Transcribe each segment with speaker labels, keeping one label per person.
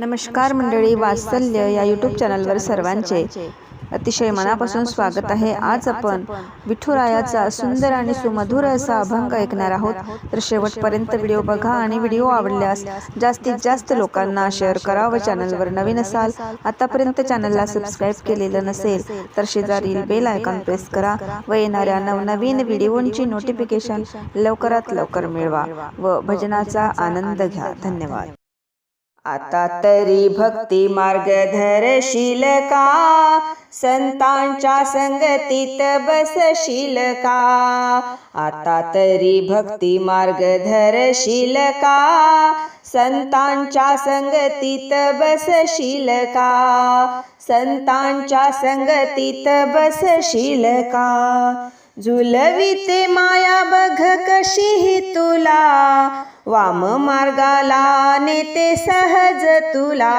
Speaker 1: नमस्कार मंडळी वात्सल्य या यूट्यूब चॅनलवर सर्वांचे अतिशय मनापासून स्वागत आहे. आज आपण विठुरायाचा सुंदर आणि सुमधुर असा अभंग ऐकणार आहोत. तर शेवटपर्यंत व्हिडिओ बघा आणि व्हिडिओ आवडल्यास जास्तीत जास्त लोकांना शेअर करा व चॅनलवर नवीन असाल आतापर्यंत चॅनलला सबस्क्राईब केलेलं नसेल तर शेजारील बेल आयकॉन प्रेस करा व येणाऱ्या नवनवीन व्हिडिओंची नोटिफिकेशन लवकरात लवकर मिळवा व भजनाचा आनंद घ्या. धन्यवाद. आता तरी भक्ती मार्ग धरशील का संतांच्या संगतीत बसशील का आता तरी भक्ती मार्ग धरशील का संतांच्या संगतीत बसशील का संतांच्या संगतीत बसशील का झुलविते माया बघ कशीही तुला वाम मार्गाला नेते सहज तुला.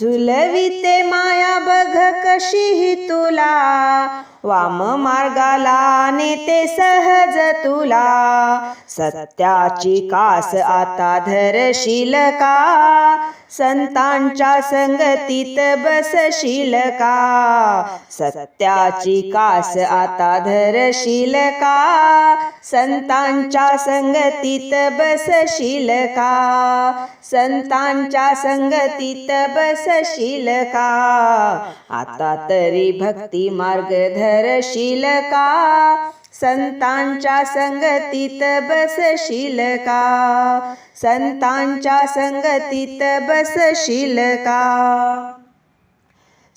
Speaker 1: झुलविते माया बघ कशी तुला. वाम मार्गाला नेते सहज तुला. सत्याची कास आता धरशील का? संतांच्या संगतीत बसशील का? सत्याची कास आता धरशील का? संतांच्या संगतीत बसशील का? संतांच्या संगतीत बस बसशील का? आता तरी भक्ती मार्ग धरशील का? संतांच्या संगतीत बसशील का? संतांच्या संगतीत बसशील का?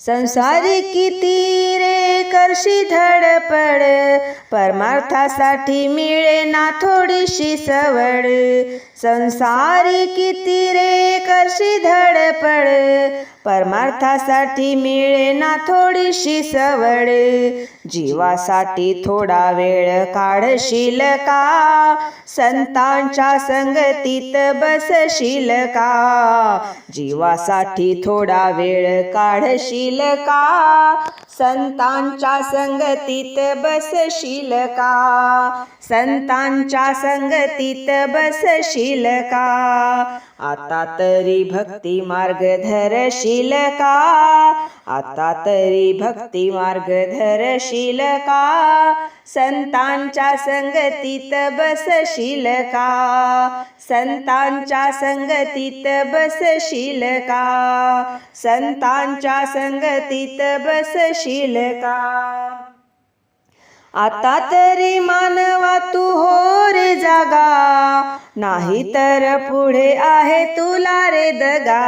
Speaker 1: संसारी किती रे करशी धडपड परमार्थासाठी मिळे ना थोडीशी सवड. संसारी किती रे करशी धडपड परमार्थासाठी मिळे ना थोडीशी सवड. जीवासाठी थोडा वेळ काढशील का? संतांच्या संगतीत बसशील का? जीवासाठी थोडा वेळ काढशील का? संतांच्या संगतीत बसशील का? संतांच्या संगतीत बसशील का? आता तरी भक्ती मार्ग धरशील का? आता तरी भक्ती मार्ग धरशील का? संतांच्या संगतीत बसशील का? संतांच्या संगतीत बसशील का? संतांच्या संगतीत बसशील का? आता तरी मान नाही तर पुढे आहे तुला रे दगा.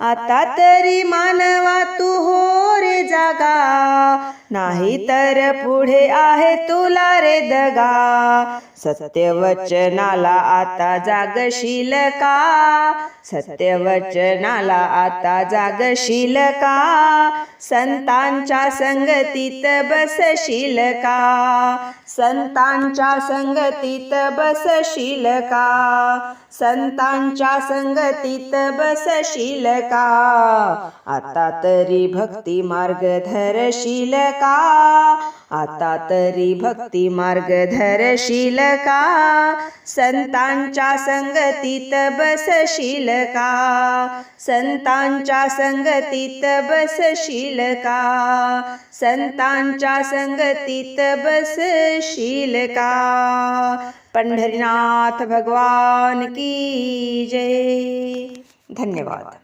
Speaker 1: आता तरी मानवा तू हो रे जागा. नाही तर पुढे आहे तुला रे दगा. सत्यवचनाला आता जागशील का? सत्यवचनाला आता जागशील का? संतांच्या संगतीत बसशील का? संतांच्या संगतीत बसशील का? संतांच्या संगतीत बसशील का का? आता तरी भक्ती मार्ग धरशील का? आता तरी भक्ती मार्ग धरशील का? संतांच्या संगतीत बसशील का? संतांच्या संगतीत बसशील का? संतांच्या संगतीत बसशील का? पंढरीनाथ भगवान की जय. धन्यवाद.